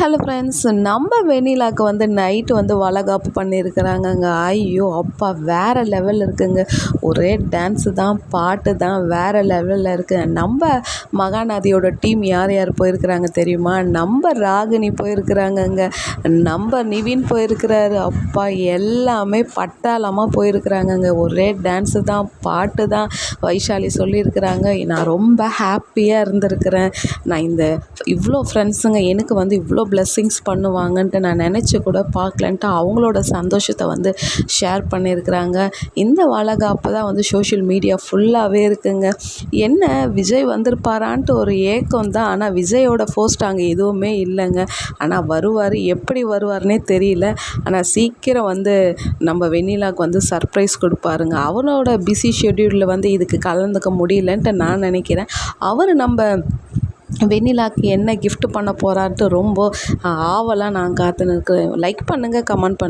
Hello friends நம்ம வெண்ணிலாக்கு வந்து night வந்து வளகாப்பு பண்ணியிருக்கிறாங்கங்க ஐயோ அப்பா வேறு லெவலில் இருக்குங்க. ஒரே டான்ஸு தான் பாட்டு தான் வேறு லெவலில் இருக்குது நம்ம மகாநதியோட டீம் யார் யார் போயிருக்கிறாங்க தெரியுமா? நம்ம ராகினி போயிருக்கிறாங்கங்க. நம்ம நிவின் போயிருக்கிறாரு. அப்பா எல்லாமே பட்டாளமாக போயிருக்கிறாங்கங்க. ஒரே டான்ஸு தான் பாட்டு தான் வைஷாலி சொல்லியிருக்கிறாங்க. நான் ரொம்ப ஹாப்பியாக இருந்திருக்கிறேன். நான் இந்த இவ்வளோ ஃப்ரெண்ட்ஸுங்க எனக்கு வந்து இவ்வளோ பிளெஸ்ஸிங்ஸ் பண்ணுவாங்கன்ட்டு நான் நினச்சி கூட பார்க்கலன்ட்டு அவங்களோட சந்தோஷத்தை வந்து ஷேர் பண்ணியிருக்கிறாங்க. இந்த வளகாப்பு தான் வந்து சோஷியல் மீடியா ஃபுல்லாகவே இருக்குங்க. என்ன விஜய் வந்திருப்பாரான்ட்டு ஒரு ஏக்கம் தான். ஆனால் விஜயோட போஸ்ட் அங்கே எதுவுமே இல்லைங்க. ஆனால் வருவார் எப்படி வருவார்னே தெரியல. ஆனால் சீக்கிரம் வந்து நம்ம வெண்ணிலாவுக்கு வந்து சர்ப்ரைஸ் கொடுப்பாருங்க. அவரோட பிஸி ஷெட்யூலில் வந்து இதுக்கு கலந்துக்க முடியலன்ட்டு நான் நினைக்கிறேன். அவர் நம்ம வெண்ணிலாக்கு என்ன கிஃப்ட் பண்ண போகிறான்ட்டு ரொம்ப ஆவலாக நான் காத்துன்னு இருக்கிறேன் லைக் பண்ணுங்கள் கமெண்ட் பண்ணுங்கள்